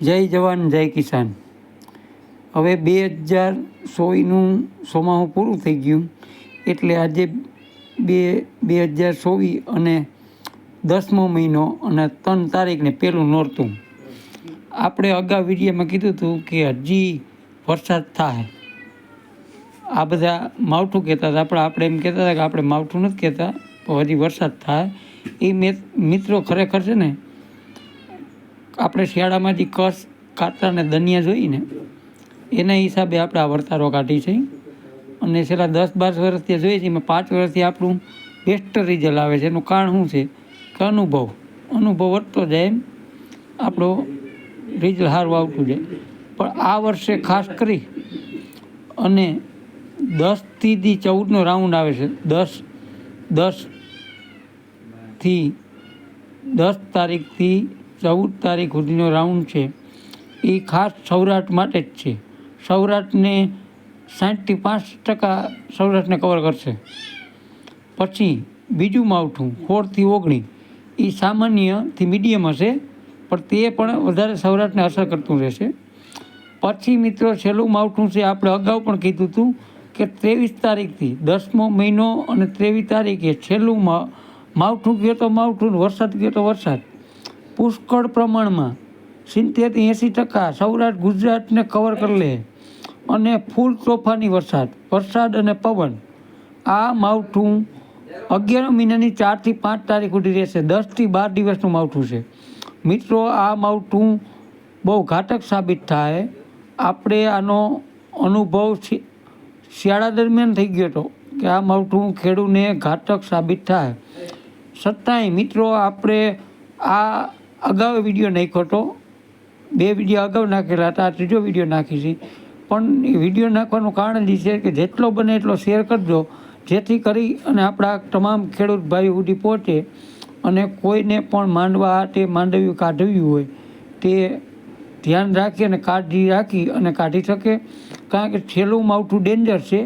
જય જવાન, જય કિસાન. હવે બે હજાર સોળનું સોમાહું પૂરું થઈ ગયું. એટલે આજે બે બે હજાર ચોવીસ અને દસમો મહિનો અને ત્રણ તારીખને પહેલું નોરતું. આપણે અગાઉ વિડીયોમાં કીધું હતું કે હજી વરસાદ થાય. આ બધા માવઠું કહેતા હતા. આપણે આપણે એમ કહેતા હતા કે આપણે માવઠું નથી કહેતા હજી વરસાદ થાય. એ મિત્રો ખરેખર છે ને આપણે શિયાળામાંથી કસ, કાતરા અને દનિયા જોઈને એના હિસાબે આપણે આ વર્તારો કાઢી છે. અને છેલ્લા દસ બાર વર્ષથી જોઈએ છીએ એમાં પાંચ વર્ષથી આપણું બેસ્ટ રિઝલ્ટ આવે છે. એનું કારણ શું છે કે અનુભવ અનુભવ વધતો જાય એમ આપણો રિઝલ્ટ સારું આવતું જાય. પણ આ વર્ષે ખાસ કરી અને દસથી ચૌદનો રાઉન્ડ આવે છે. દસ, દસથી દસ તારીખથી ચૌદ તારીખ સુધીનો રાઉન્ડ છે. એ ખાસ સૌરાષ્ટ્ર માટે જ છે. સૌરાષ્ટ્રને સાઠથી પાંચ ટકા સૌરાષ્ટ્રને કવર કરશે. પછી બીજું માવઠું સોળથી ઓગણીસ. એ સામાન્યથી મીડિયમ હશે, પણ તે પણ વધારે સૌરાષ્ટ્રને અસર કરતું રહેશે. પછી મિત્રો, છેલ્લું માવઠું છે, આપણે અગાઉ પણ કીધું હતું કે ત્રેવીસ તારીખથી દસમો મહિનો અને ત્રેવીસ તારીખે છેલ્લું માવઠું ગયો તો માવઠું વરસાદ ગયો તો વરસાદ. પુષ્કળ પ્રમાણમાં. સિત્તેરથી એંસી ટકા સૌરાષ્ટ્ર, ગુજરાતને કવર કરી લે. અને ફૂલ તોફાની વરસાદ વરસાદ અને પવન. આ માવઠું અગિયાર મહિનાની ચારથી પાંચ તારીખ સુધી રહેશે. દસથી બાર દિવસનું માવઠું છે. મિત્રો, આ માવઠું બહુ ઘાતક સાબિત થાય. આપણે આનો અનુભવ શિયાળા દરમિયાન થઈ ગયો હતો કે આ માવઠું ખેડૂને ઘાતક સાબિત થાય. છતાંય મિત્રો, આપણે આ અગાઉ વીડિયો નાખ્યો હતો બે વીડિયો અગાઉ નાખેલા હતા, આ ત્રીજો વીડિયો નાખી પણ એ વીડિયો નાખવાનું કારણ એ છે કે જેટલો બને એટલો શેર કરજો, જેથી કરી અને આપણા તમામ ખેડૂત ભાઈ સુધી પહોંચે અને કોઈને પણ માંડવા તે માંડવ્યું કાઢવ્યું હોય, તે ધ્યાન રાખી અને કાળજી રાખી અને કાઢી શકે. કારણ કે છેલ્લું માવઠું ડેન્જર છે.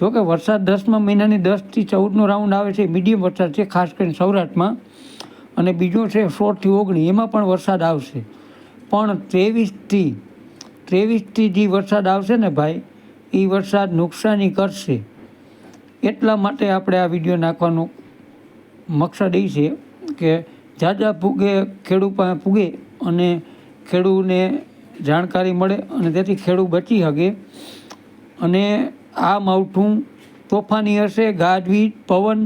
જોકે વરસાદ દસમા મહિનાની દસથી ચૌદનો રાઉન્ડ આવે છે મીડિયમ વરસાદ છે, ખાસ કરીને સૌરાષ્ટ્રમાં. અને બીજો છે સોળથી ઓગણીસ, એમાં પણ વરસાદ આવશે. પણ ત્રેવીસથી ત્રેવીસથી જે વરસાદ આવશે ને ભાઈ એ વરસાદ નુકસાની કરશે. એટલા માટે આપણે આ વીડિયો નાખવાનો મકસદ એ છે કે જાજા પૂગે, ખેડૂત પાસે પૂગે અને ખેડૂને જાણકારી મળે અને તેથી ખેડૂત બચી શકે અને આ માવઠું તોફાની હશે, ગાજવીજ, પવન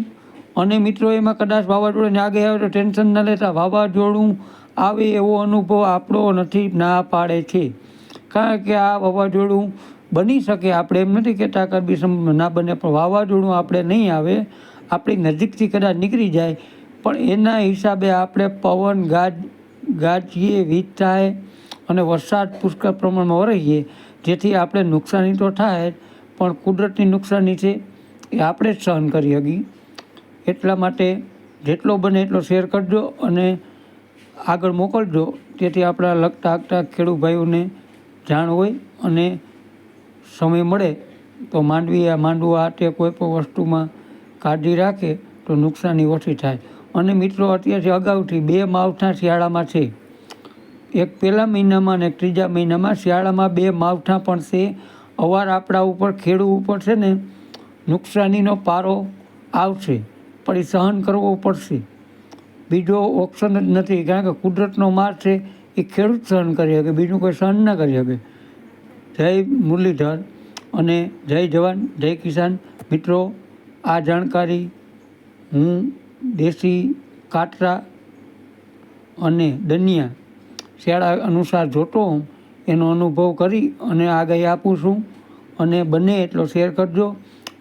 અને મિત્રો, એમાં કદાચ વાવાઝોડાને આગે આવે તો ટેન્શન ન લેતા વાવાઝોડું આવે એવો અનુભવ આપણો નથી, ના પાડે છે. કારણ કે આ વાવાઝોડું બની શકે, આપણે એમ નથી કહેતા કરબી ના બને, પણ વાવાઝોડું આપણે નહીં આવે, આપણી નજીકથી કદાચ નીકળી જાય. પણ એના હિસાબે આપણે પવન ગાજ, ગાજીએ વીજ થાય અને વરસાદ પુષ્કળ પ્રમાણમાં વરસીએ, જેથી આપણે નુકસાની તો થાય પણ કુદરતની નુકસાની છે એ આપણે જ સહન કરી શકીએ. એટલા માટે જેટલો બને એટલો શેર કરજો અને આગળ મોકલજો. તેથી આપણા લગતા આગતા ખેડૂત ભાઈઓને જાણ હોય અને સમય મળે. તો માંડવી આ માંડવા આ તે કોઈ પણ વસ્તુમાં કાળજી રાખે તો નુકસાની ઓછી થાય. અને મિત્રો, અત્યારથી અગાઉથી બે માવઠા શિયાળામાં છે. એક પહેલા મહિનામાં અને એક ત્રીજા મહિનામાં. શિયાળામાં બે માવઠા પણ છે. અવાર આપણા ઉપર, ખેડૂત ઉપર છે ને, નુકસાનીનો પારો આવશે. પણ એ સહન કરવો પડશે. બીજો ઓપ્શન જ નથી, કારણ કે કુદરતનો માર છે, એ ખેડૂત સહન કરી શકે, બીજું કોઈ સહન ના કરી શકે. જય મુરલીધર અને જય જવાન, જય કિસાન. મિત્રો, આ જાણકારી હું દેશી કાટરા અને દનિયા શિયાળા અનુસાર જોતો હોઉં, એનો અનુભવ કરી અને આગાહી આપું છું. અને બને એટલો શેર કરજો.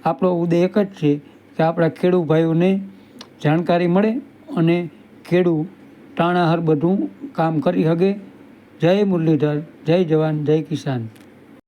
આપણો ઉદય એક જ છે. કે આપણા ખેડૂત ભાઈઓને જાણકારી મળે અને ખેડૂત ટાણાહાર બધું કામ કરી શકે જય મુરલીધર, જય જવાન, જય કિસાન.